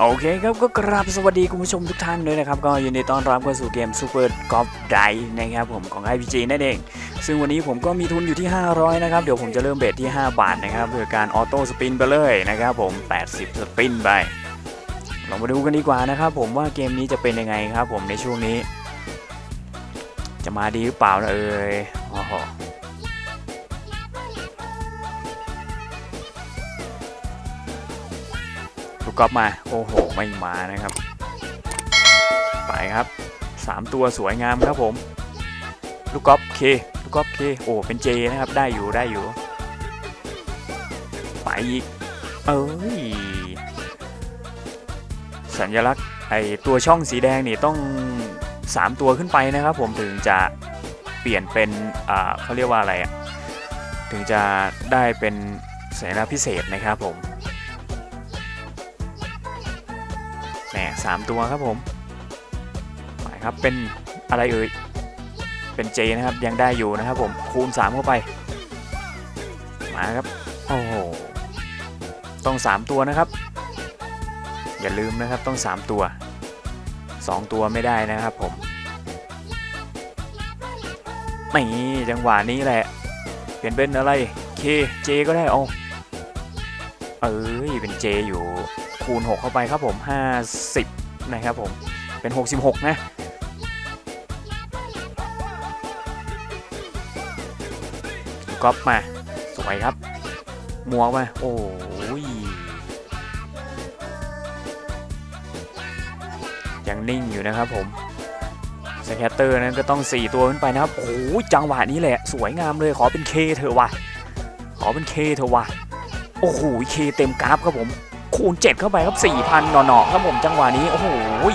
โอเคครับก็กราบสวัสดีคุณผู้ชมทุกท่านด้วยนะครับ ก็ยินดีต้อนรับเข้าสู่เกม Super Golf d i นะครับผมของ IPG นั่นเอง ซึ่งวันนี้ผมก็มีทุนอยู่ที่ 500 นะครับ เดี๋ยวผมจะเริ่มเบสที่ 5 บาทนะครับโดยการออโต้สปินไปเลยนะครับผม 80 สปินไปลองมาดูกันดีกว่านะครับผมว่าเกมนี้จะเป็นยังไงครับผมในช่วงนี้ จะมาดีหรือเปล่านะเอ่ยโอ้โห กกอล์ฟมา โอ้โห ไม่มานะครับ ไปครับ 3 ตัวสวยงามครับผม ลูกกอล์ฟเค ลูกกอล์ฟเค โอ้ เป็นเจนะครับ ได้อยู่ ได้อยู่ ไปอีก เอ้ย สัญลักษณ์ไอตัวช่องสีแดงนี่ต้อง 3 ตัวขึ้นไปนะครับผมถึงจะเปลี่ยนเป็น อ่าเขาเรียกว่าอะไรอะถึงจะได้เป็นสัญลักษณ์พิเศษนะครับผม แหมสามตัวครับผมไปครับเป็นอะไรเอ่ยเป็นเจนะครับยังได้อยู่นะครับผมคูณ 3 เข้าไป มาครับโอ้โหต้อง 3 ตัวนะครับ อย่าลืมนะครับต้อง 3 ตัว 2 ตัวไม่ได้นะครับผมนี่จังหวะนี้แหละ เปลี่ยนเป็นอะไรเคเจก็ได้เอาเอ้ยเป็นเจอยู่คูณ 6 เข้าไปครับผม 50 นะครับผมเป็น 66 นะก๊อปมา สวยครับหมัวกมา โอ้ยยังนิ่งอยู่นะครับผมสแคตเตอร์นั้นก็ต้อง 4 ตัวขึ้นไปนะครับ โอ้ยจังหวะนี้แหละ สวยงามเลยขอเป็นเคเถอะวะขอเป็นเคเถอะวะโอ้โหเคเต็มกราฟครับผม คูณ 7 เข้าไปครับ 4,000หน่อๆครับผมจังหวะนี้ โอ้โห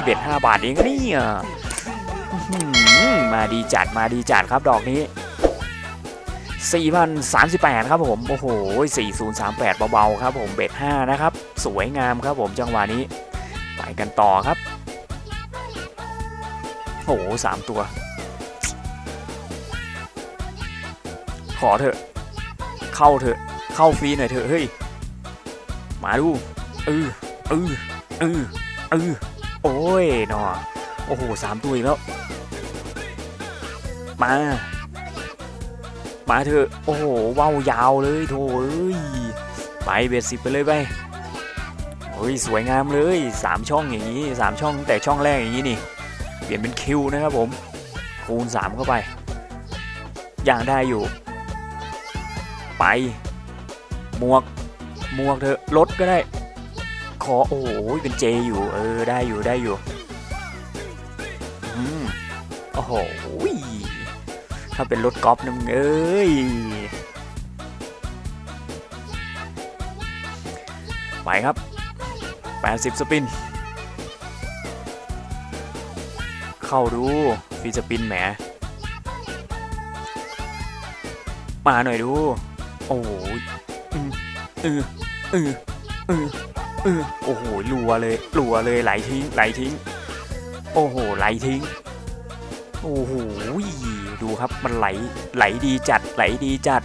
เบ็ด5บาทเองนี่อื้อหือมาดีจัดมาดีจัดครับดอกนี้ 4,038 ครับผม โอ้โห 4038 เบาๆครับผมเบ็ด5นะครับ สวยงามครับผมจังหวะนี้ ไปกันต่อครับ โอ้โหสามตัว ขอเถอะ เข้าเถอะ เข้าฟรีหน่อยเถอะเฮ้ย มาดู เออเออเออเออโอ้ยหนอโอ้โหสามตัวอีกแล้ว มา มาเถอะ โอ้โหว้าวยาวเลยโถเอ้ย ไปเบ็ดสิบไปเลยไปโอ้ยสวยงามเลยสามช่องอย่างนี้สามช่องแต่ช่องแรกอย่างนี้นี่ เปลี่ยนเป็นคิวนะครับผม คูณ3เข้าไป อย่างได้อยู่ ไป หมวก หมวกเถอะลดก็ได้ อโอ้โหเป็นเจอยู่เออได้อยู่ได้อยู่อืมโอ้โหถ้าเป็นรถกอล์ฟนึงเอ้ยไปครับ 80 สปิน เข้าดูฟรีสปินแหม มาหน่อยดู โอ้โหอืออืออือ อืออโอ้โหรัวเลยรัวเลยไหลทิ้งไหลทิ้ง โอ้โหไหลทิ้งโอ้โหดูครับมันไหลไหลดีจัดไหลดีจัด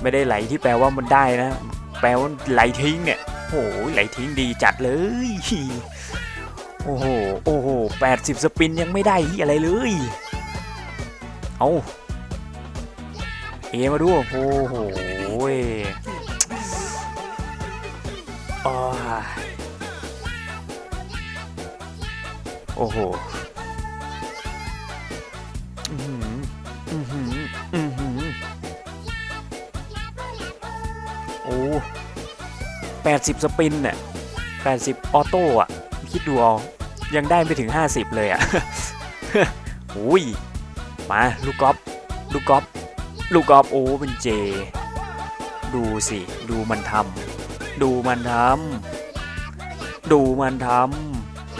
ไม่ได้ไหลที่แปลว่ามันได้นะ แปลว่าไหลทิ้งเนี่ยโอ้โหไหลทิ้งดีจัดเลยโอ้โหโอ้โหแปดสิบสปินยังไม่ได้ที่อะไรเลยเอาเอมาดูโอ้โห อ้ยโอ้โหโอ้แปดสิบสปินเนี่ยแปดสิบออโต้อะคิดดูเอา ยังได้ไม่ถึง50เลยอะ่ะอุ้ย มา ลูกกอล์ฟลูกกอล์ฟลูกกอล์ฟโอ้เป็นเจ ดูสิ ดูมันทำ ดูมันทำดูมันท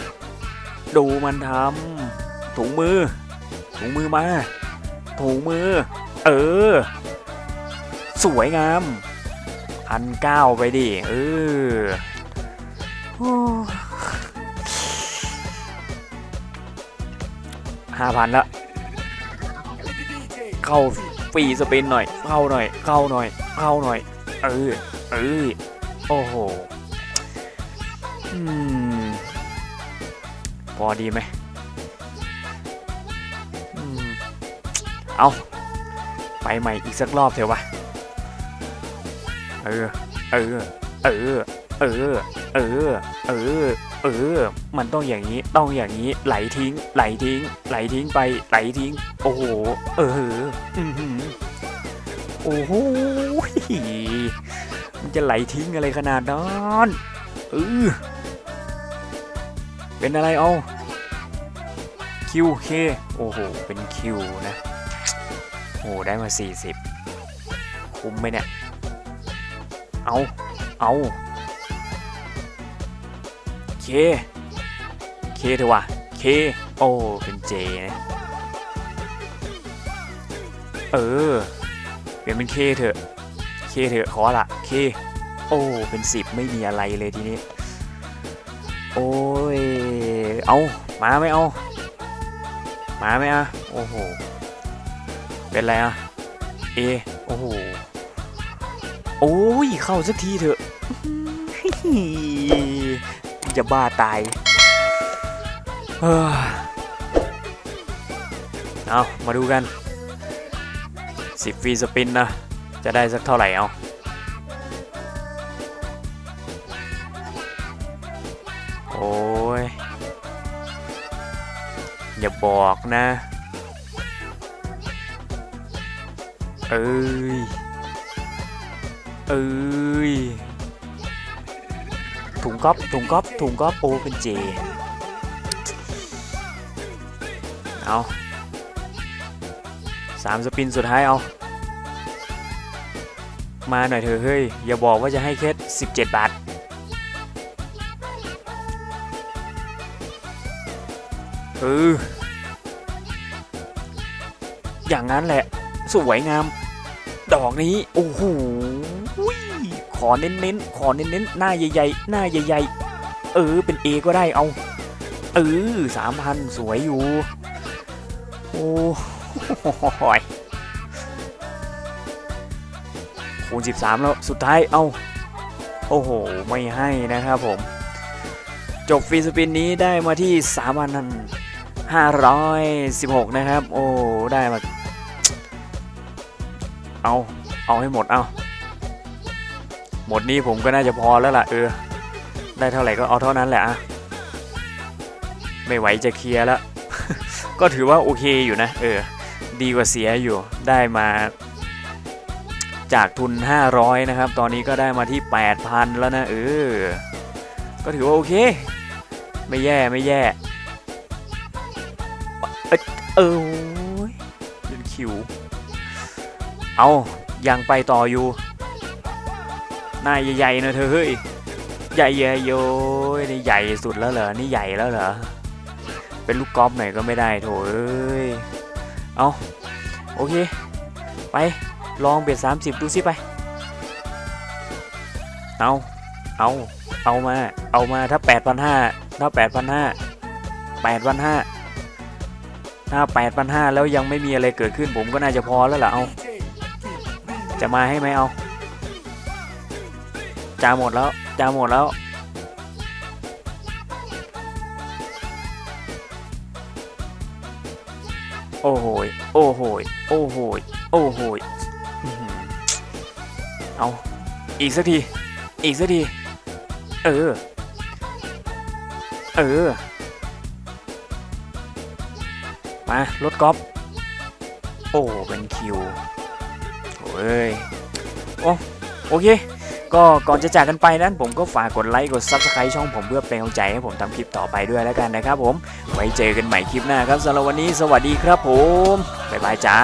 ำดูมันทำถุงมือ ถุงมือมา ถุงมือ เออ สวยงามพันเก้าไปดิเออห้าพันละ เข้าฟรีสปินหน่อย เข้าหน่อย เข้าหน่อย เข้าหน่อย เออ เออ โอ้โหอพอดีไหมอมเอาไปใหม่อีกสักรอบเถอะวะ เออ เออ เออ เออ เออ เออ เออ มันต้องอย่างนี้ ต้องอย่างนี้ ไหลทิ้ง ไหลทิ้ง ไหลทิ้งไป ไหลทิ้ง โอ้โห เออ อือโอ้โห มันจะไหลทิ้งอะไรขนาดนั้นเออเป็นอะไรเอาคิวเคโอ้โห เป็นคิวนะโอ้โหได้มา 40 คุ้มไหมเนี่ย เอา เอาเค เคเถอะวะเค โอ้ เป็นเจนะเออ เปลี่ยนเป็นเคเถอะ เคเถอะขอละเค โอ้ เป็นสิบไม่มีอะไรเลยทีนี้ โอ้ย เอามาไม่เอา มาไหมอะโอ้โห เป็นไรอะเอ โอ้โห โอ้ย เข้าสักทีเถอะจะบ้าตายเฮ้อามาดูกันสิบฟรีสปินนะ จะได้สักเท่าไหร่เอาโอ้ย อย่าบอกนะ เอ้ย เอ้ย ถุงก๊อปถุงก๊อปถุงก๊อปโอเป็นเจ เอาสามสปินสุดท้ายเอา มาหน่อยเถอะเฮ้ย อย่าบอกว่าจะให้แค่17 บาท เออ อย่างนั้นแหละ สวยงาม ดอกนี้ โอ้โหขอเน้นๆ ขอเน้นๆ หน้าใหญ่ๆ หน้าใหญ่ๆ เออ เป็น A ก็ได้เอา เออสามพันสวยอยู่ โอ้โหย คูณ 13 แล้วสุดท้ายเอาโอ้โห ไม่ให้นะครับผม จบฟรีสปินนี้ได้มาที่3,516 นะครับ โอ้ได้มา เอาเอาให้หมดเอาหมดนี้ผมก็น่าจะพอแล้วล่ะเออ ได้เท่าไหร่ก็เอาเท่านั้นแหละอะไม่ไหวจะเคลียร์แล้ว ก็ถือว่าโอเคอยู่นะ เออ ดีกว่าเสียอยู่ได้มา จากทุน 500 นะครับ ตอนนี้ก็ได้มาที่ 8,000 แล้วนะเออ ก็ถือว่าโอเค ไม่แย่ไม่แย่ เออเออยเป็นคิว เอายังไปต่ออยู่หน้าใหญ่ๆนะเธอเฮ้ย ใหญ่ๆโย้ยนี่ใหญ่สุดแล้วเหรอ นี่ใหญ่แล้วเหรอ เป็นลูกกอล์ฟหน่อยก็ไม่ได้โถเอ้ย เอาโอเค ไป ลองเบียด30ดูสิไป เอา เอา เอามา เอามาถ้า8,500ถ้า8,500 8,500ถ้า8,500แล้วยังไม่มีอะไรเกิดขึ้นผมก็น่าจะพอแล้วล่ะ เอา จะมาให้ไหมเอาจะหมดแล้วจะหมดแล้วโอ้โหย โอ้โหย โอ้โหย โอ้โหย เอา อีกสักที อีกสักที เออ เออ มา รถกอล์ฟโอ้ เป็นคิวโอ้ย โอ้โอเค ก็ก่อนจะจากกันไปนั้นผมก็ฝากกดไลค์ กด Subscribe ช่องผมเพื่อเป็นกำลังใจให้ผมทำคลิปต่อไปด้วยแล้วกันนะครับผม ไว้เจอกันใหม่คลิปหน้าครับสำหรับวันนี้สวัสดีครับผม บ๊ายบายจ้า